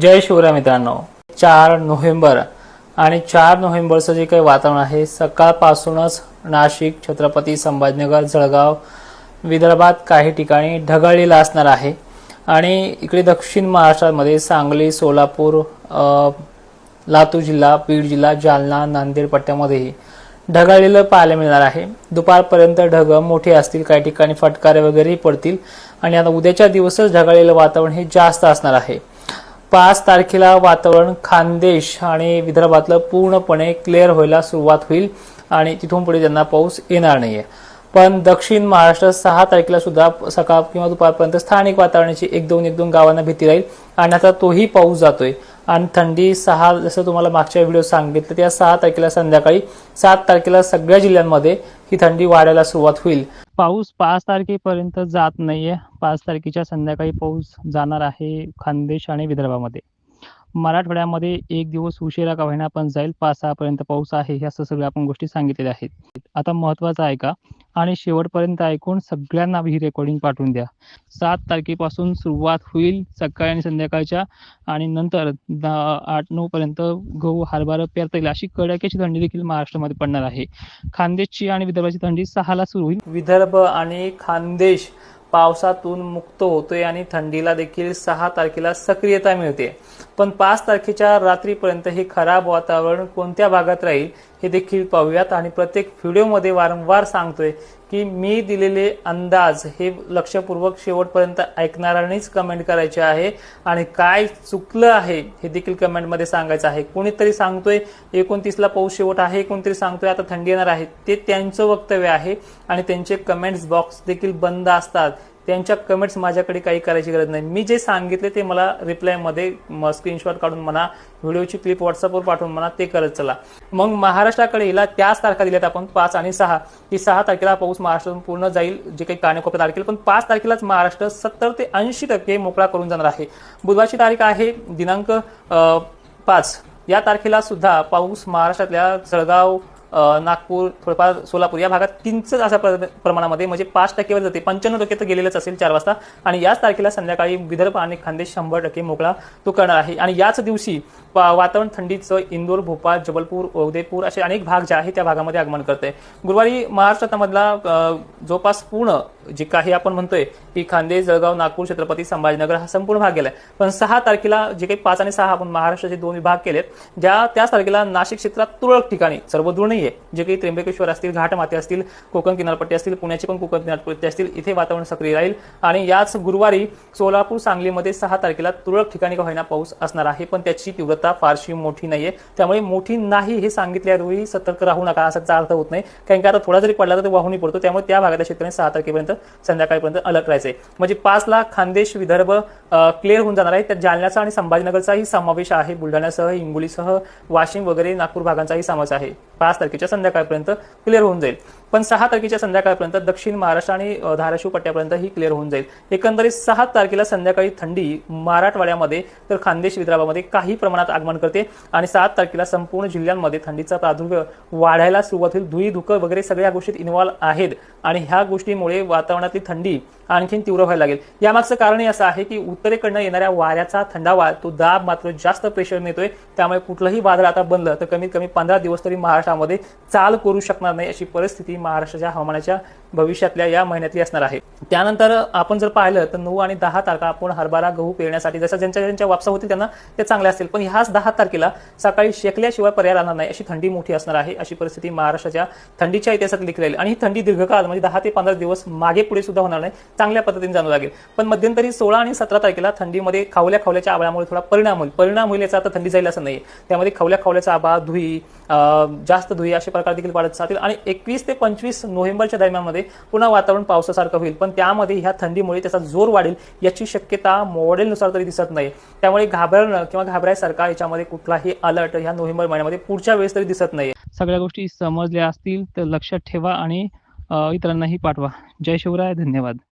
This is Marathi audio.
जय शिवराय मित्रांनो. चार नोव्हेंबर आणि चार नोव्हेंबरचं जे काही वातावरण आहे सकाळपासूनच नाशिक छत्रपती संभाजीनगर जळगाव विदर्भात काही ठिकाणी ढगाळलेलं असणार आहे. आणि इकडे दक्षिण महाराष्ट्रामध्ये सांगली सोलापूर लातूर जिल्हा बीड जिल्हा जालना नांदेड पट्ट्यामध्येही ढगाळलेलं पाहायला मिळणार आहे. दुपारपर्यंत ढग मोठे असतील काही ठिकाणी फटकारे वगैरेही पडतील आणि आता उद्याच्या दिवसच ढगाळलेलं वातावरण हे जास्त असणार आहे. पाच तारखेला वातावरण खानदेश आणि विदर्भातलं पूर्णपणे क्लिअर व्हायला सुरुवात होईल आणि तिथून पुढे त्यांना पाऊस येणार नाही आहे पण दक्षिण महाराष्ट्र सहा तारखेला सुद्धा सकाळ किंवा दुपारपर्यंत स्थानिक वातावरणाची एक दोन एक दोन गावांना भीती राहील. आणि आता तोही पाऊस जातोय. आणि थंडी सहा जसं तुम्हाला मागच्या व्हिडिओ सांगितलं त्या सहा तारखेला संध्याकाळी सात तारखेला सगळ्या जिल्ह्यांमध्ये ही थंडी वाढायला सुरुवात होईल. पाऊस पाच तारखेपर्यंत जात नाहीये. पाच तारखेच्या संध्याकाळी पाऊस जाणार आहे खानदेश आणि विदर्भामध्ये. मराठवाड्यामध्ये एक दिवस उशिरा का होईना पण जाईल. पाच सहा पर्यंत पाऊस आहे ह्या असं सगळ्या आपण गोष्टी सांगितलेल्या आहेत. आता महत्वाचं आहे का? आणि शेवटपर्यंत ऐकून सगळ्यांना ही रेकॉर्डिंग पाठवून द्या. सात तारखेपासून सुरुवात होईल सकाळी आणि संध्याकाळच्या आणि नंतर दहा आठ नऊ पर्यंत गहू हरभरा पेरता येईल अशी कडाक्याची थंडी देखील महाराष्ट्रामध्ये पडणार आहे. खानदेशची आणि विदर्भाची थंडी सहाला सुरू होईल. विदर्भ आणि खानदेश पावसातून मुक्त होतोय आणि थंडीला देखील सहा तारखेला सक्रियता मिळते. पण पाच तारखेच्या रात्रीपर्यंत हे खराब वातावरण कोणत्या भागात राहील हे देखील पाहूयात आणि प्रत्येक व्हिडिओमध्ये वारंवार सांगतोय की मी दिलेले अंदाज हे लक्षपूर्वक शेवटपर्यंत ऐकणाऱ्यांनीच कमेंट करायचे आहे. आणि काय चुकलं आहे हे देखील कमेंटमध्ये सांगायचं आहे. कोणीतरी सांगतोय एकोणतीसला पाऊस शेवट आहे कोणतरी सांगतोय आता थंडी येणार आहे. ते त्यांचं वक्तव्य आहे आणि त्यांचे कमेंट्स बॉक्स देखील बंद असतात. त्यांच्या कमेंट्स माझ्याकडे काही करायची गरज नाही. मी जे सांगितले ते मला रिप्लायमध्ये स्क्रीनशॉट काढून म्हणा व्हिडिओची क्लिप व्हॉट्सअपवर पाठवून म्हणा ते करत चला. मग महाराष्ट्राकडे हिला त्याच तारखा दिल्यात आपण पाच आणि सहा. की सहा तारखेला पाऊस महाराष्ट्रातून पूर्ण जाईल जे काही कानेकोपऱ्यात तारखेला पण पाच तारखेलाच महाराष्ट्र सत्तर ते ऐंशी टक्के मोकळा करून जाणार आहे. बुधवारची तारीख आहे दिनांक पाच. या तारखेला सुद्धा पाऊस महाराष्ट्रातल्या जळगाव नागपूर थोडंफार सोलापूर या भागात किंचित अशा प्र- प्रमाणामध्ये म्हणजे पाच टक्केवर जाते. पंच्याण्णव टक्के तर गेलेलंच असेल चार वाजता. आणि याच तारखेला संध्याकाळी विदर्भ आणि खानदेश शंभर टक्के मोकळा तो करणार आहे. आणि याच दिवशी पा- वातावरण थंडीचं इंदोर भोपाळ जबलपूर उदयपूर असे अनेक भाग जे आहे त्या भागामध्ये आगमन करते गुरुवारी महाराष्ट्रातामधला जवळपास पूर्ण जे काही आपण म्हणतोय की खांदे जळगाव नागपूर छत्रपती संभाजीनगर हा संपूर्ण भाग गेलाय. पण सहा तारखेला जे काही पाच आणि सहा आपण महाराष्ट्राचे दोन विभाग केलेत ज्या त्याच तारखेला नाशिक क्षेत्रात तुरळक ठिकाणी सर्वदूर नाहीये. जे काही त्र्यंबकेश्वर असतील घाटमाते असतील कोकण किनारपट्टी असतील पुण्याची पण कोकण किनारपट्टी असतील इथे वातावरण सक्रिय राहील. आणि याच गुरुवारी सोलापूर सांगलीमध्ये सहा तारखेला तुरळक ठिकाणी का होईना पाऊस असणार आहे पण त्याची तीव्रता फारशी मोठी नाहीये. त्यामुळे मोठी नाही हे सांगितल्यावरही सतर्क राहू नका असाचा अर्थ होत नाही. कारण की आता थोडा जरी पडला तर वाहूनही पडतो. त्यामुळे त्या भागातल्या शेतकऱ्यांनी सहा तारखेपर्यंत संध्याकाळपर्यंत अलर्ट राहायचे. म्हणजे पाचला खानदेश विदर्भ क्लिअर होऊन जाणार आहे. त्यात जालन्याचा आणि संभाजीनगरचाही समावेश आहे. बुलढाण्यासह हिंगोलीसह वाशिम वगैरे नागपूर भागांचाही समावेश आहे. पाच तारखेच्या संध्याकाळपर्यंत क्लिअर होऊन जाईल. पण सहा तारखेच्या संध्याकाळपर्यंत दक्षिण महाराष्ट्र आणि धाराशिव पट्ट्यापर्यंत ही क्लिअर होऊन जाईल. एकंदरीत सहा तारखेला संध्याकाळी थंडी मराठवाड्यामध्ये तर खानदेश विदर्भामध्ये काही प्रमाणात आगमन करते आणि सात तारखेला संपूर्ण जिल्ह्यांमध्ये थंडीचा प्रादुर्भाव वाढायला सुरुवात होईल. धुई धुकं वगैरे सगळ्या गोष्टीत इन्व्हॉल्व आहेत आणि ह्या गोष्टीमुळे वातावरणातली थंडी आणखीन तीव्र व्हायला लागेल. यामागचं कारणही असं आहे की उत्तरेकडनं येणाऱ्या वाऱ्याचा थंडावा तो दाब मात्र जास्त प्रेशर नेतोय त्यामुळे कुठलंही वादळ आता बनलं तर कमीत कमी पंधरा दिवस तरी महाराष्ट्रामध्ये चाल करू शकणार नाही अशी परिस्थिती महाराष्ट्राच्या हवामानाच्या भविष्यातल्या या महिन्यातली असणार आहे. त्यानंतर आपण जर पाहिलं तर नऊ आणि दहा तारखा आपण हरभरा गहू पेरण्यासाठी जसं ज्यांच्या ज्यांच्या वापसा होतील त्यांना ते चांगले असतील. पण ह्याच दहा तारखेला सकाळी शेकल्याशिवाय पर्याय राहणार नाही. अशी थंडी मोठी असणार आहे. अशी परिस्थिती महाराष्ट्राच्या थंडीच्या इतिहासात लिखली राहील. आणि ही थंडी दीर्घकाळ म्हणजे दहा ते पंधरा दिवस मागे पुढे सुद्धा होणार नाही. चांगल्या पद्धतीने जाणू लागेल. पण मध्यंतरी सोळा आणि सतरा तारखेला थंडीमध्ये खावल्या खावल्याच्या आबाळामुळे थोडा परिणाम होईल. परिणाम होईल याचा आता थंडी जाईल असं नाही त्यामध्ये खवल्या खावल्याचा आबा धुई जास्त धुई असे प्रकार देखील वाढत जातील. आणि एकवीस ते पंचवीस नोव्हेंबरच्या दरम्यानमध्ये पुन्हा वातावरण पावसासारखं होईल. पण त्यामध्ये ह्या थंडीमुळे त्याचा जोर वाढेल याची शक्यता मॉडेलनुसार तरी दिसत नाही. त्यामुळे घाबरणं किंवा घाबरायसारखा याच्यामध्ये कुठलाही अलर्ट ह्या नोव्हेंबर महिन्यामध्ये पुढच्या वेळेस तरी दिसत नाही सगळ्या गोष्टी समजल्या असतील तर लक्षात ठेवा आणि इतरांनाही पाठवा. जय शिवराय धन्यवाद.